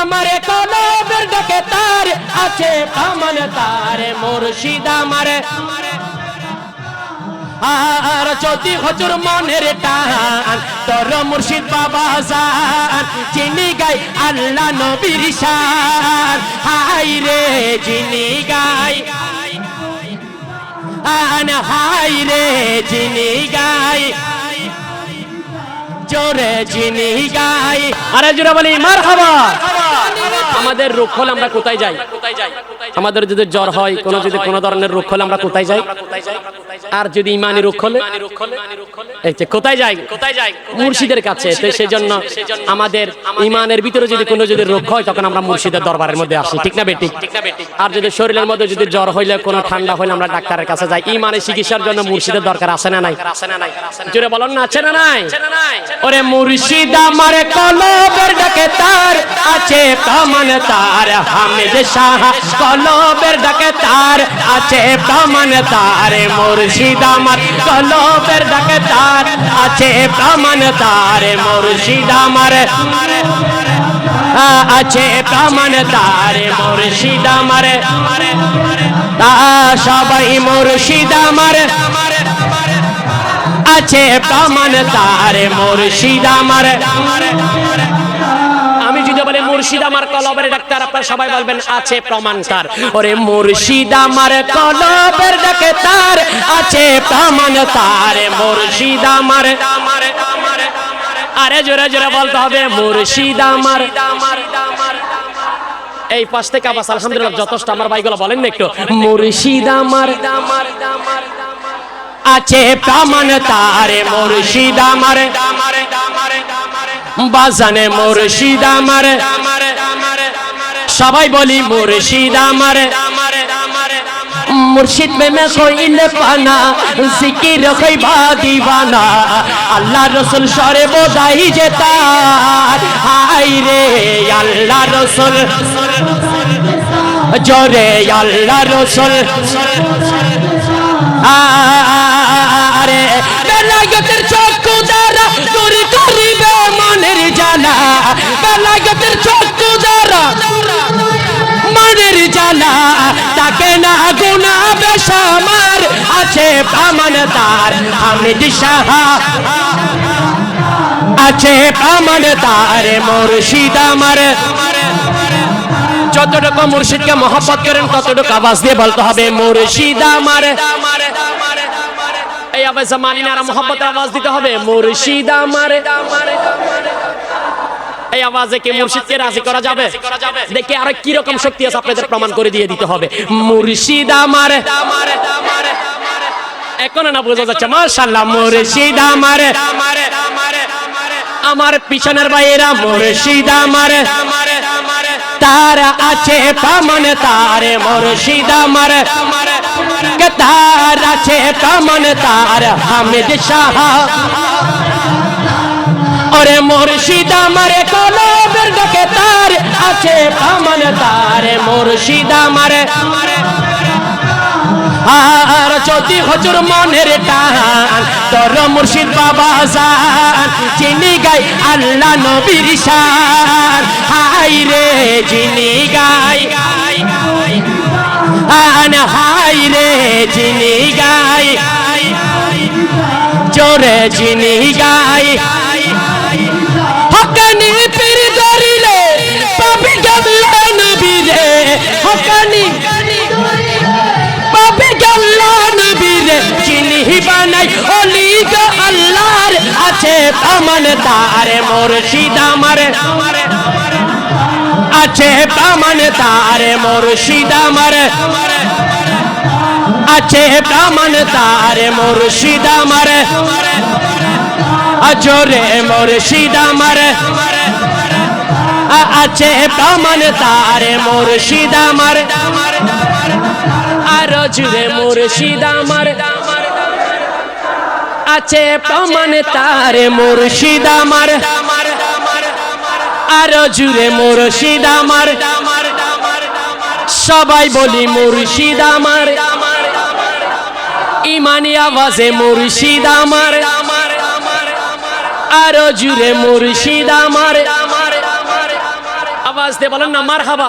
আমার কলবের ডাকে তার, আছে প্রমাণ তার মুর্শিদ আমার আর যদি হজুর মনের টান, তোর মুর্শিদ বাবা জান চিনি গাই আল্লাহ নবীর শান। হাই রে চিনি গাই, আন হাই রে চিনি গাই জোরে জিনি গাই আরে জোরে বলি মার হাবা আমাদের রোগ হলে আমরা কোথায় যাই? আমাদের যদি জ্বর হয়, কোনো যদি কোনো ধরনের রোগ হলে আমরা কোথায় যাই? আর যদি ইমানি রোগ হলে? কোথায় যাই কোথায় যাই? মুর্শিদের কাছে। তো সেই জন্য আমাদের ইমানের ভিতরে যদি কোনো যদি রোগ হয়, তখন আমরা মুর্শিদের দরবারের মধ্যে আসি। ঠিক না বেটি? আর যদি শরীরের মধ্যে যদি জ্বর হইলে, কোনো ঠান্ডা হইলে আমরা ডাক্তারের কাছে যাই। ইমানের চিকিৎসার জন্য মুর্শিদের দরকার আছে না নাই? জোরে বলুন না, আছে না নাই? ওরে মুর্শিদ আমার কলবের ডাকে তার আছে প্রমাণ তার, হামিদ শাহ কলবের ডাকে তার, আছে প্রমাণ তার, মুর্শিদ আমার কলবের ডাকে তার, আছে প্রমাণ তার, মুর্শিদ আমার, আছে প্রমাণ তার, মুর্শিদ আমার সবাই মুর্শিদ আমার, আছে প্রমাণ তার, মুর্শিদ আমার মুর্শিদ আমার কলবের ডাক্তার, আপনারা সবাই বলবেন, আছে প্রমাণ তার। ওরে মুর্শিদ আমার কলবের ডাকে তার আছে প্রমাণ তার। মুর্শিদ আমার, আরে জোরে জোরে বলতে হবে, মুর্শিদ আমার। এই পাশ থেকে আবাস, আলহামদুলিল্লাহ, যথেষ্ট। আমার ভাইগুলো বলেন না একটু। মুর্শিদ আমার। আছে প্রমাণ তারে মুর্শিদ আমার। বাজানে মুর্শিদ আমার। সবাই বলি মুর্শিদ আমার। মুর্শিদ প্রেমে কইলে পানা, জিকির কইবা দিবানা। আল্লাহ রসুল সরে বোঝাই যে হাই রে আল্লাহ রসুল। জরে আল্লাহ রসুল। মনের তাকে না গুনা বেশামার আছে প্রমাণ তার। হামিদ সাহা আছে প্রমাণ তার, মুর্শিদ আমার। যতটুকু মুর্শিদকে মহব্বত করেন, ততটুকু আওয়াজ দিয়ে বলতে হবে, মুর্শিদ আমার। এই আওয়াজ মানিনারা মহব্বত আওয়াজ দিতে হবে, মুর্শিদ আমার। এই আওয়াজে কি মুর্শিদকে রাজি করা যাবে? দেখি আর কি রকম শক্তি আছে আপনাদের প্রমাণ করে দিয়ে দিতে হবে। মুর্শিদ আমার। এখন না বোঝা যাচ্ছে মাশাআল্লাহ মুর্শিদ আমার। আমার পিছনের বাইরা মুর্শিদ আমার। তার আছে প্রমাণ তার মুর্শিদ আমার। তার আছে প্রমাণ তার হামিদ শাহ। ওরে মুর্শিদ আমার কলবের ডাকে তার, আছে প্রমাণ তার মুর্শিদ আমার। আর যদি হজুর মনের টান, তোর মুর্শিদ বাবা জান চিনি গাই আল্লাহ নবীর শান। হাই রে চিনি গাই, আন হাই রে চিনি গাই, জোরে চিনি গাই প্রমাণ তার মুর্শিদ আমার। আছে প্রমাণ তার মুর্শিদ আমার। আছে প্রমাণ তার মুর্শিদ আমার। আজরে মুর্শিদ আমার। আছে প্রমাণ তার মুর্শিদ আমার। আর জুড়ে মুর্শিদ আমার। আছে প্রমাণ তার মুর্শিদ আমার। আর জুড়ে মুর্শিদ আমার। সবাই বলি মুর্শিদ আমার। ইমানি আওয়াজে মুর্শিদ আমার। আরও জুড়ে মুর্শিদ আমার। আওয়াজ দিয়ে বলেন না মার হাবা